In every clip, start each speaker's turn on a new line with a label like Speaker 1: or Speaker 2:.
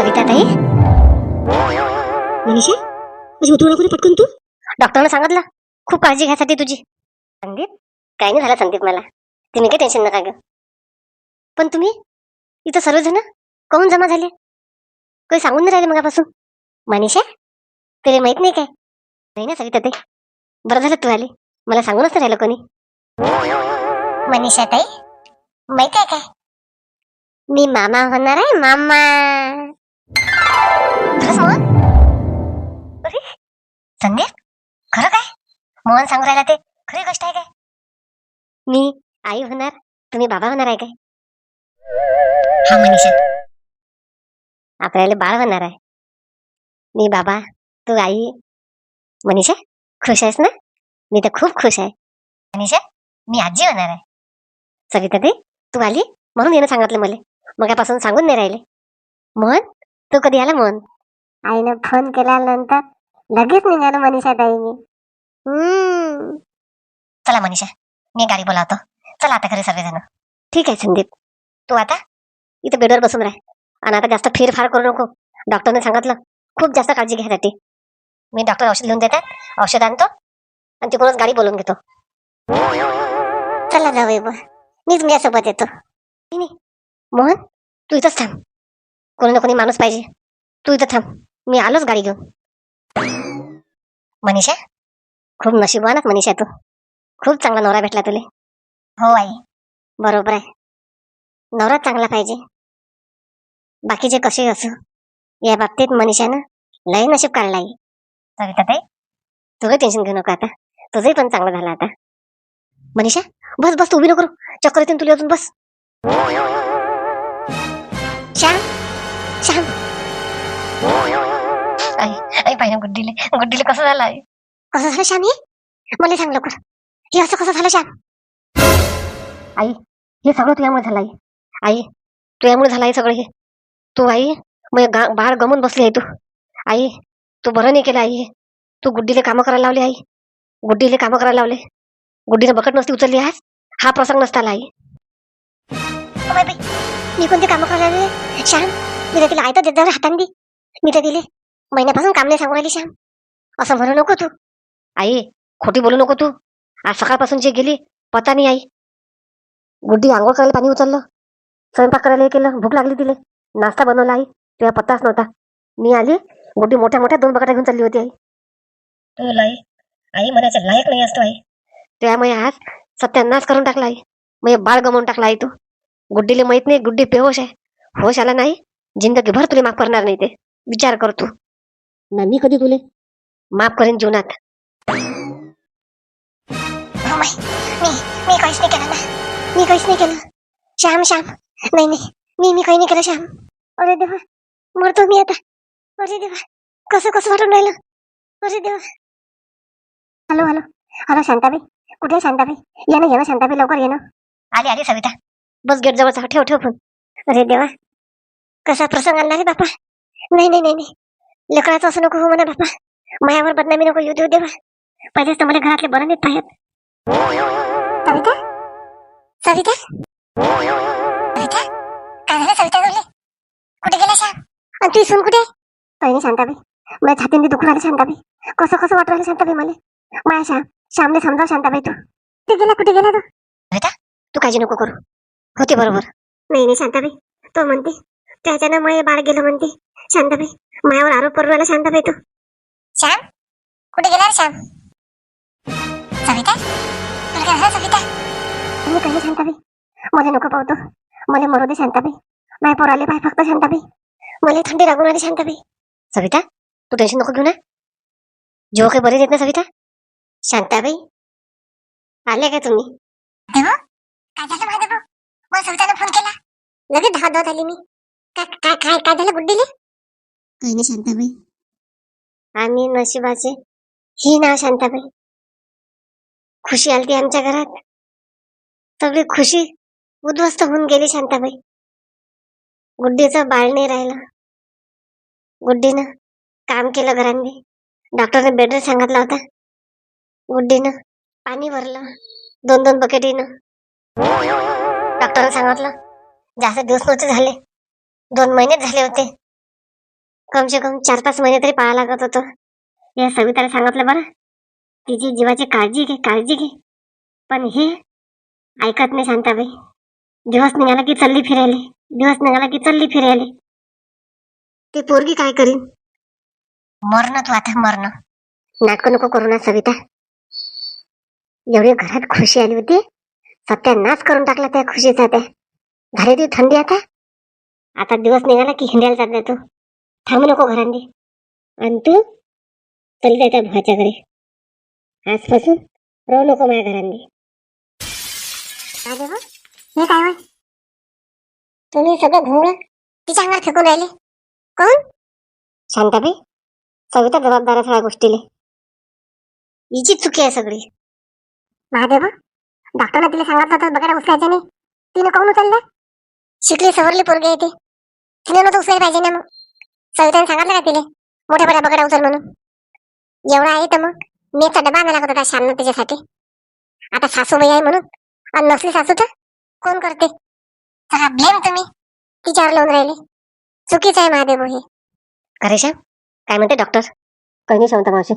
Speaker 1: सविता ताई मनीषा उतरू नको पटकन तू. डॉक्टरनं सांगितलं. खूप काळजी घ्यायसाठी तुझी. संदीप? काही नाही झालं संदीप मला. तुम्ही काही टेन्शन नका ग पण तुम्ही? इथं सर्वजण? काहून जमा झाले? काही सांगून नाही राहिले मगापासून? मनीषा? तुला माहीत नाही काय? नाही ना सविता ताई बरं झालं तू आली. मला सांगूनच राहिलं कोणी. मनीषा ताई माहीत आहे काय? मी मामा होणार आहे मामा. संदीप खरं काय? मोहन सांगू राहिला ते. खरी गोष्ट आहे काय? मी आई होणार तुम्ही बाबा होणार आहे काय? हा मनीषा. आपल्याला बाळ होणार आहे. मी बाबा तू आई मनीषा खुश आहेस ना? मी तर खूप खुश आहे. मनीषा मी आजी होणार आहे. सविता ते तू आली? म्हणून येणं सांगितलं मला. मगापासून सांगून नाही राहिले. मोहन तू कधी आला मोहन? आईने फोन केल्यानंतर लगेच निघालो मनीषा ताईनी हम्म. चला मनीषा मी गाडी बोलावतो. चला आता घरी सर्वजण ठीक आहे संदीप. तू आता? इथं बेडवर बसून राह. आणि आता जास्त फेरफार करू नको. डॉक्टरने सांगितलं खूप जास्त काळजी घ्यायसाठी मी डॉक्टर औषध लिहून देतात औषध आणतो आणि तिकडूनच गाडी बोलून घेतो. चला जाऊ बा मी तुमच्यासोबत येतो. नाही, नाही. मोहन तू इथंच थांब. कोणी ना कोणी माणूस पाहिजे. तू इथं थांब. मी आलोच गाडी घेऊन. मनीषा? खूप नशिबवानच मनीषा तू. खूप चांगला नवरा भेटला तुले. हो आई. बरोबर आहे. नवरा चांगला पाहिजे. बाकीचे कसे असो? या बाबतीत मनीषानं लय नशीब काढला आई सविता ताई? तू काही टेन्शन घेऊ नको आता. तुझंही पण चांगलं झालं आता. मनीषा बस बस तू उभी नको करू. चक्कर येते तुला अजून बस. पाहिजे गुड्डीले. गुड्डीले कसं झालं आई कसं झालं श्याम? हे मला सांग लवकर. हे असं कसं झालं श्याम? आई हे सगळं तुझ्यामुळे झालं आई आई तुझ्यामुळे झालं आई सगळं हे. तू आई मग गा- बाळ गमून बसली आहे तू. आई तू बरं नाही केलं आई. तू गुड्डीले कामं करायला लावले आई. गुड्डीले कामं करायला लावले. गुड्डीने बकट नसती उचलली आज. हा प्रसंग नसता आला आई मी कोणते कामं करायला श्याम मी तर तिला आयतं देत हाताने दे. मी तर दिले. महिन्यापासून काम नाही सांगू राहिली श्याम. असं म्हणू नको तू. आई खोटी बोलू नको तू. आज सकाळपासून जे गेली पता नाही आई. गुड्डी आंघोळ करायला पाणी उचललं. स्वयंपाक करायला हे केलं भूक लागली तिले. नाश्ता बनवला आई तेव्हा पत्ताच नव्हता. मी आली गुड्डी मोठ्या मोठ्या दोन बकट्या घेऊन चालली होती आई. तू लाई आई म्हणायचं लायक नाही असतो आई. त्यामुळे आज सत्यानाश करून टाकला आई. मग बाळ गमावून टाकला आई तू. गुड्डीला माहीत नाही गुड्डी बेहोश आहे. होश आला नाही. जिंदगीभर तुला माफ करणार नाही ते. विचार कर तू. ना मी कधी तुले? माफ करेन जीवनात. मी मी काहीच नाही केलं ना. मी काहीच नाही केलं. श्याम श्याम. नाही नाही. मी मी काही नाही केलं श्याम. अरे देवा मरतो मी आता. अरे देवा कसं कसं वाटून राहिलं? अरे देवा. Hello hello. हॅलो शांताबाई. कुठे आहे शांताबाई? ये ना ये ना शांताबाई लवकर ये ना. आली आली सविता. बस गेट जवळचा. ठेव ठेव फोन अरे देवा. कसा प्रसंग आणला रे बापा? नाही नाही नाही नाही. लेकराचं असं नको हो म्हणा बापा. मायावर बदनामी नको येऊ देऊ देवा. पहिलेच तर मला घरातले बरं नाही पाहत. सविता? सविता? सविता? काय झालं सविता तुले कुठे गेला श्याम आणि ती सून कुठे? काही नाही शांताबाई. मला छातीने दुखू राहिली शांताबाई. कसं कसं वाटू राहिलं शांताबाई मला? माया श्याम श्यामने समजाव शांताबाई तू. ते गेला कुठे गेला तू? बेटा तू काळजी नको करू. होते बरोबर. नाही नाही शांताबाई. तो म्हणते त्याच्यानं मग बाळ गेलं म्हणते. शांताबाई मायावर आरोप करू राहिला शांताबाई तू. श्याम कुठे गेला रे श्याम? सविता? तुला काय झालं सविता? मी काही शांताबाई मला नको पाहतो मला मरू दे शांताबाई माय पोराले पाय फक्त शांताबाई मला थंडी लागून आली शांताबाई सविता तू टेन्शन नको घेऊ ना. जेव्हा काही बरे देत ना सविता. शांताबाई आले का तुम्ही? काय झालं महादेव मला सविताने फोन केला. लगेच धावत धावत आली मी. काय काय काय काय झालं गुड्डीले? काही नाही शांताबाई. आम्ही नशिबाचे. ही ना शांताबाई. खुशी आलती आमच्या घरात. सगळी खुशी उद्ध्वस्त होऊन गेली शांताबाई. गुड्डीचं बाळ नाही राहिलं. गुड्डीनं काम केलं घरांनी. डॉक्टरने बेड सांगितला होता. गुड्डीनं पाणी भरलं. दोन दोन बकेटीनं डॉक्टरने सांगितलं जास्त दिवस नव्हते झाले. दोन महिनेच झाले होते. कमसे कम चार पाच महिने तरी पाहायला लागत होतं. या सविताला सांगितलं बरं तिची जीवाची काळजी घे काळजी घे. पण हे ऐकत नाही शांताबाई. दिवस निघाला की चल्ली फिरायले. दिवस निघाला की चल्ली फिरायले. ते पोरगी काय करीन? मरण तू आता मरण. नाटकं नको करू ना सविता. एवढी घरात खुशी आली होती. सत्यानाश करून टाकला त्या खुशीचा त्या. घरी ती थंडी आता. आता दिवस निघाला की हिंडायला जात नाही तू. थांबू नको घरांनी. आणि तू? चल त्या भाच्या घरी आजपासून राहू नको माझ्या घरांनी. अरे वा हे काय तुम्ही सगळं घोंगळ तिच्या अंगावर फेकून राहिले. कोण? शांताबाई सविता जबाबदार आहे सगळ्या गोष्टीले. हिची चुकी आहे सगळी. महादेव डॉक्टरने तिला सांगितलं होतं बघायला उचलायचं नाही. तिने काऊन उचललं? शिकली सवरली पोरगी आहे ती. तिने नव्हतं उचलायला पाहिजे ना मग. सविताने सांगितलं का तिने मोठ्या मोठ्या बगडा उचल म्हणून. एवढा आहे तर मग मी डबा आणला लागत होता श्यामनं त्याच्यासाठी आता सासूबाई आहे म्हणून आणि नसली सासू तर कोण करते? सगळा ब्लेम तुम्ही तिच्यावर लावून राहिले. चुकीचं आहे महादेव हे. अरे श्याम काय म्हणते डॉक्टर काही नाही सांगता मावशी.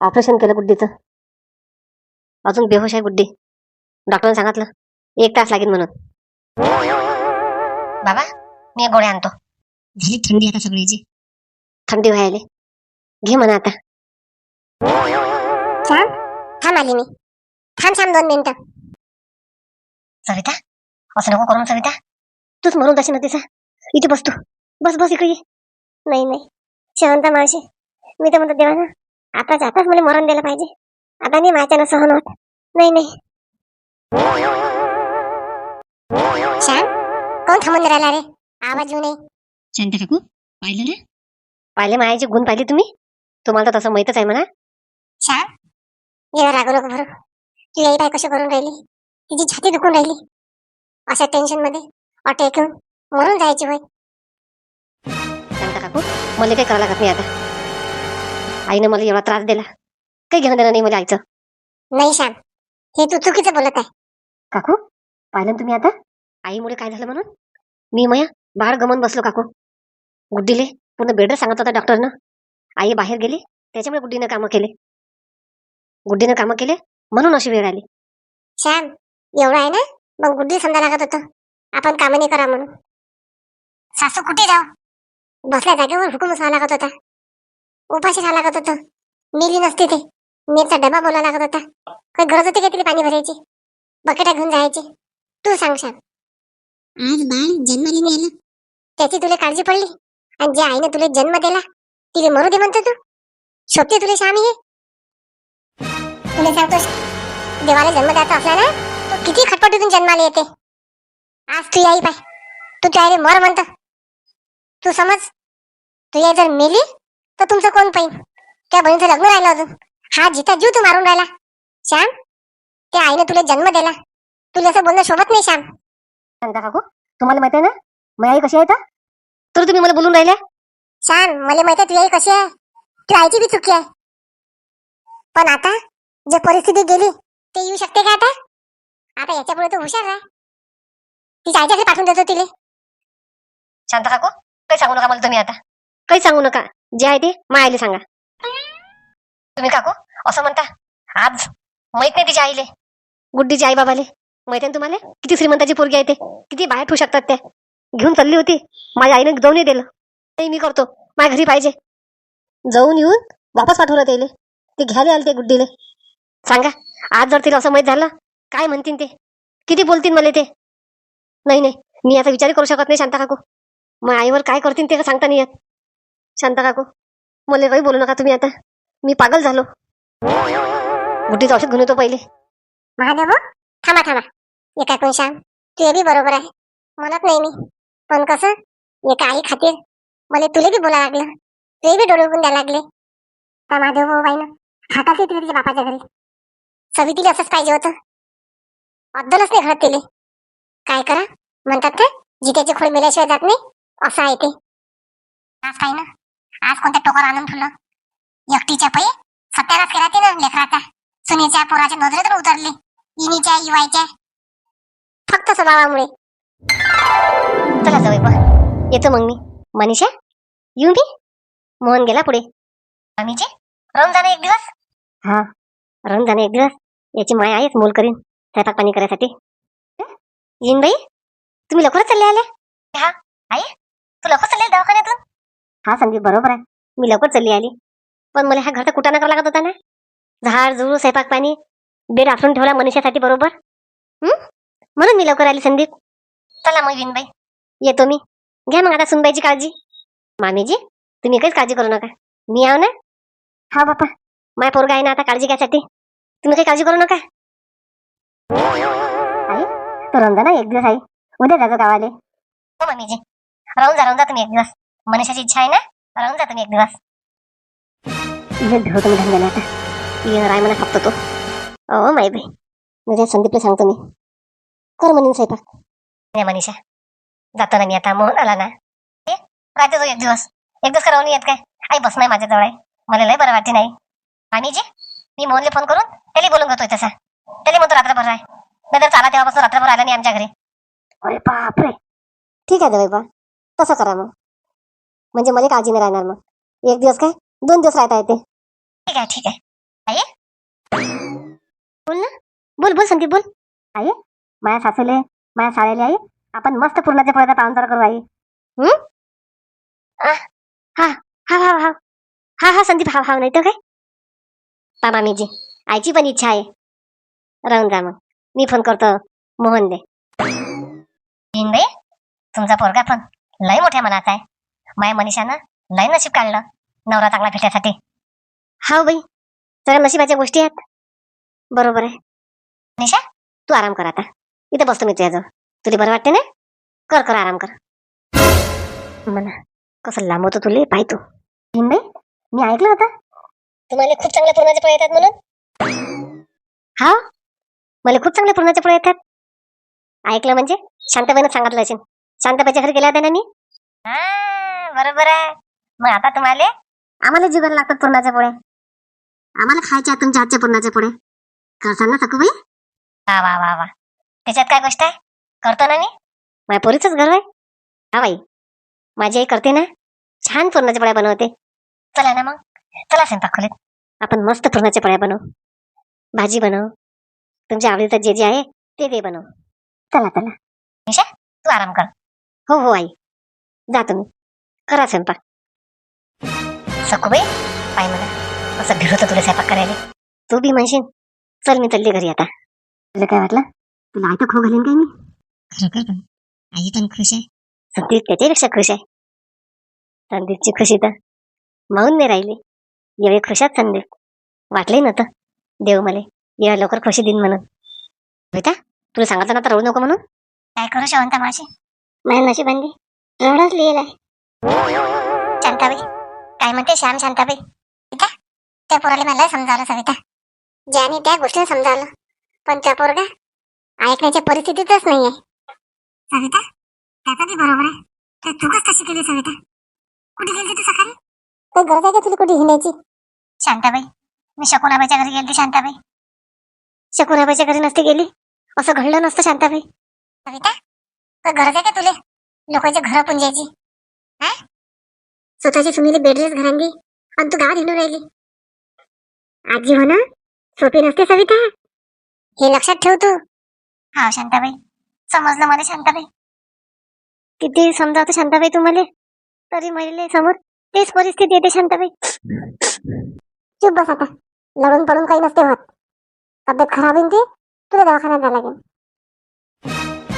Speaker 1: ऑपरेशन केलं गुड्डीचं. अजून बेहोश आहे गुड्डी. डॉक्टरने सांगितलं एक तास लागेल म्हणून. बाबा मी गोळ्या आणतो. झाली थंडी आता सगळीची थंडी व्हायले. घे म्हणा आता. श्याम थांब आली मी. थांब थांब दोन मिनिटं. सविता असं नको करून सविता. तूच म्हणून तशी नव्हतीस इथे बस तू. बस बस इकडे ये. नाही नाही. शांत मावशी. मी तर म्हणतो देवा आताच आताच मला मरण द्यायला पाहिजे. आता नाही माझ्यानं सहन होत. नाही नाही. श्याम कोण थांबून राहिला रे? आवाज येऊ नये. शांत काकू पाहिलं रे? पाहिले मायाचे गुण पाहिले तुम्ही? तुम्हाला तर तसं माहीतच आहे म्हणा. ये रागू नको भरू. तू आई बाय कशी करून राहिली? तिची छाती दुखून राहिली. अशा टेन्शनमध्ये अटॅक येऊन मरून जायची होय. शांत काकू मला काही करावं लागत नाही आता. आईनं मला एवढा त्रास दिला. काही घेणं देणं नाही मला आईचं. नाही श्याम हे तू चुकीचं बोलत आहे. काकू पाहिलं ना तुम्ही आता? आईमुळे काय झालं म्हणून? मी मया बाहेर गमन बसलो काकू. गुड्डीले पूर्ण बेडच सांगत होता डॉक्टरनं आई बाहेर गेली. त्याच्यामुळे गुड्डीनं कामं केले. गुड्डीनं कामं केले. म्हणून अशी वेळ आली. श्याम एवढं आहे ना? मग गुड्डी समजा लागत होतं. आपण कामं नाही करा म्हणून. सासू कुठे जाऊ? बसल्या जागेवर हुकूम व्हावा लागत होता. उपाशी राहा लागत होतं. मिली नसते ते. मीरचा डबा बोला लागत होता. काही गरज होती का तिला पाणी भरायची? बकेटा घेऊन जायची? तू सांग श्याम. आज बाळ जन्माला त्याची तुला काळजी पडली? आणि ज्या आईने तुला जन्म दिला तिला मरू दे म्हणतो तू. शोभते तुला श्याम ये. तुला सांगतो देवाला जन्म द्यायचा असला ना तो किती खटपटीतून जन्माला येते. आज तू आई पाय तू त्या आईने मर म्हणतो. तू समज तू जर मेली तर तुमचं कोण पाहिजे त्या बहिणीचं लग्न राहिलं अजून. हा जिता जीव तू मारून राहिला. श्याम त्या आईने तुला जन्म दिला. तुला असं बोलणं शोभत नाही श्याम. शांता काकू तुम्हाला माहिती आहे ना माझी आई कशी आहे तर तुम्ही मला बोलून राहिल्या? श्याम मला माहिती आहे तुझी आई कशी आहे. तुझ्या आईची बी चुकी आहे. पण आता जे परिस्थिती गेली ते येऊ शकते का आता? आता याच्यापुढे तू हुशार राह. तिच्या आईच्या घरी पाठवून देतो तिले. शांत काकू काही सांगू नका मला तुम्ही आता. काही सांगू नका. जे आहे ते मायाले सांगा. तुम्ही काकू असं म्हणता? आज? माहीत नाही तिच्या आईले. गुड्डीच्या आई बाबाले. माहीत आहे ना तुम्हाला? किती श्रीमंताची पोरगी आहे ते. किती बाहेर ठेवू शकतात त्या. घेऊन चालली होती. माझ्या आईने जाऊन दिलं. नाही मी करतो. माझ्या घरी पाहिजे. जाऊन येऊन वापस पाठवलं त्याले. ते घ्यायला आले ते गुड्डीले. सांगा आज जर तिला असं माहीत झालं काय म्हणतील ते? किती बोलतील मला ते? नाही नाही. मी आता विचारही करू शकत नाही शांता काकू. मग आईवर काय करतील ते सांगता नाही येत. शांता काकू मला काही बोलू नका तुम्ही आता. मी पागल झालो. गुड्डीचं औषध घेऊन येतो पहिले. महादेव हो, थांबा थांबा. एका कोण श्याम ते बी बरोबर आहे. म्हणत नाही मी. पण कसं? एका आई खातीर. मला तुले बी बोला लागलं. ते बी डोळे उघडून द्यायला लागले. त्या महादेव भाऊ बाईनं हाताच येते तिच्या बापाच्या घरी. सवितीला असंच पाहिजे होतं. अद्दलच नाही घडत तिले काय करा? म्हणतात ते जित्याची खोळ मेल्याशिवाय जात नाही. असं आहे ते. आज काही ना? आज कोणत्या टोकर आणून ठेवलं? एकटीच्या पै सत्यानाच केला ते ना लेकराचा. सुनीच्या पोराच्या नजरेतून उतरली. इनीच्या इवायच्या. फक्त स्वभावामुळे. चला जाऊ बा येतो मग मी. मनीषा येऊ मी मोहन गेला पुढे. आम्हीची राहून जाणं एक दिवस. हा. राहून जाणं एक दिवस. याची माय आहेच मोल करीन स्वयंपाक पाणी करायसाठी. हं? येईन बाई. तुम्ही लवकरच चालले आले हा आई? तू लवकर चालले दवाखान्यातून? हा संदीप बरोबर आहे. मी लवकर चालली आली. पण मला ह्या घरचा कुटाणा करावा लागत होता ना. झाड झुळ स्वयंपाक पाणी बेड आफरून ठेवला मनुष्यासाठी बरोबर. हं? म्हणून मी लवकर आली संदीप. चला मग विनबाई. येतो मी. घ्या मग आता सुनबाईची काळजी. मामीजी तुम्ही काहीच काळजी करू नका. मी आहो ना? हा बापा. माय पोरगा आहे ना आता काळजी घ्यायसाठी. तुम्ही काही काळजी करू नका. आई तो रमजा ना एक दिवस आई. उद्या जातो गावाले. हो मामीजी. राहून जा राहून जा तुम्ही एक दिवस. मनुष्याची इच्छा आहे ना? राहून जा तुम्ही एक दिवस. जे धुरो तुम्ही धंद्याने आता. येणार आहे मला खापतो तो. ओ माई बाई. म्हणजे संदीपला सांगतो मी. कर म्हणून स्वयंपाक. नाही मनीषा जातो ना मी आता मोहन आला ना. ए राहते तो एक दिवस. एक दिवस करावं नाही येत काय? आई बस नाही माझ्याजवळ आहे. मला लय बरं वाटते नाही. आणि जे मी मोहनला फोन करून त्याला बोलून घेतोय तसा. त्याला म्हणतो रात्रभर आहे नाहीतर चाला तेव्हापासून रात्रभर आला नाही आमच्या घरी. अरे बापरे. ठीक आहे बाबा तसं करा मग. म्हणजे मला काळजी नाही राहणार मग. एक दिवस काय? दोन दिवस राहता येते. ठीक आहे ठीक आहे. आई? बोल ना. बोल बोल संदीप बोल. आई माझ्या सासूले माझ्या शाळेले आई आपण मस्त पुरणाच्या फळाचा पाहुणचार करू आई. आ, हा हा हा हा. हा हा संदीप हा हा नाही तर काय? पा मामीजी आईची पण इच्छा आहे. राहून जा मग. मी फोन करतो मोहन दे बाई तुमचा पोरगा पण लय मोठ्या मनाचा आहे. माय मनीषानं लय नशीब काढलं नवरा चांगला भेटण्यासाठी. हाव बाई सगळ्या नशिबाच्या गोष्टी आहेत. बरोबर आहे. मनीषा तू आराम कर आता. इथे बसतो मी तुझ्याजवळ. तुला बरं वाटते ना? कर कर आराम कर. म्हणा कसं लांब होतं तुले? पाय तू. बाई. मी ऐकलं होतं तुम्हाला खूप चांगल्या पुरणाचे फळ येतात म्हणून. हा? मला खूप चांगल्या पुरणाचे फळ येतात. ऐकलं म्हणजे? शांताबाईनं सांगितलं असेल. शांताबाईच्या घरी गेल्या होत्या ना मी? बरोबर आहे. मग आता तुम्हाला? आम्हाला जीवन लागतात पुरणाच्या पोळे आम्हाला खायच्या तुमच्या हातच्या पुरणाच्या पोळे करसान ना सखूबाई वा वा वा वा. त्याच्यात काय गोष्ट आहे? करतो ना मी? माझ्या पोरीच घर आहे. हा बाई. माझी आई करते ना. छान पूर्णाच्या पोळ्या बनवते. चला ना मग. चला स्वयंपाक खोलीत. आपण मस्त पूर्णाच्या पोळ्या बनवू. भाजी बनव. तुमच्या आवडीचं जे जे आहे ते ते बनव. चला चला. निशा तू आराम कर. हो हो आई. जा तुम्ही. करा स्वयंपाक. सखूबाई पाय म्हणा असं भिड होतं तुला स्वयंपाक करायला. तू बी म्हणशील. चल मी चालली घरी आता. तुला काय वाटलं? तुला आई तर खो घालीन काय मी? खरं कर आई पण खुश आहे. संदीप त्याच्यापेक्षा खुश आहे. संदीपची खुशी तर माऊन नाही राहिली. एवढे खुशात संदीप. वाटलंही नव्हतं देव मले. एवढ्या लवकर खुशी देईन म्हणून. बेटा तुला सांगितलं ना तर रडू नको म्हणून? काय करू शांता माझी माझ्या नशिबांनी रडच लिहिलं आहे शांताबाई. काय म्हणते श्याम शांताबाई? सविता त्या पोराला मला समजावलं सविता. ज्याने त्या गोष्टीला समजावलं. पण त्या पोरगा ऐकण्याच्या परिस्थितीतच नाहीये. सविता त्याचा ती बरोबर आहे. तर तू कस कशी केली सविता? कुठे गेली तू सकाळी? काही गरज आहे का तुला कुठे हिंडायची? शांताबाई मी शकुनाबाईच्या घरी गेली शांताबाई. शकुनाबाईच्या घरी नसते गेली? असं घडलं नसतं शांताबाई. सविता तर गरज आहे का तुले? लोकांच्या घर पुंजायची. हा? स्वतःची सुनीले बेडरेस घरांगी आणि तू गावात हिंडून राहिली. आजी हो ना सोपी नसते सविता. हे लक्षात ठेव तू. हा शांताबाई. समजलं मला शांताबाई. किती समजावतो शांताबाई तुम्हाला? तरी महिले समोर. तेच परिस्थिती येते शांताबाई. चुप बस आता. लढून पडून काही नसते होत. तब्येत खराब आहे ते? तुला दवाखान्यात जायला लागेल.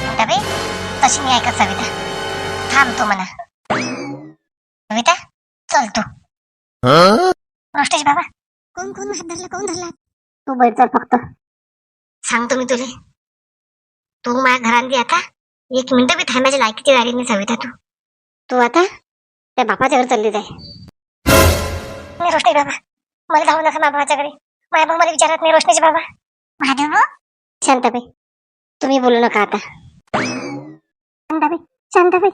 Speaker 1: शांताबाई तशी मी ऐकत सविता. थांबतो म्हणा. सविता चल तू. रोष्टेश बाबा कोण कोण हात धरला कोण धरला? तू बैठ चल फक्त. सांगतो मी तुला. तू माझ्या घरांनी आता? एक मिनिट बी थांबायच्या लायकीची राहिली नाही सविता तू. तू आता? त्या बापाच्या घरी चालली जाय. मी रोष्टेश बाबा. मला धावू नका माझ्या बाबाच्या घरी. माझ्या भाऊ मला विचारत नाही रोशनीचे बाबा. महादेव शांताबाई तुम्ही बोलू नका आता. शांताबाई शांताबाई.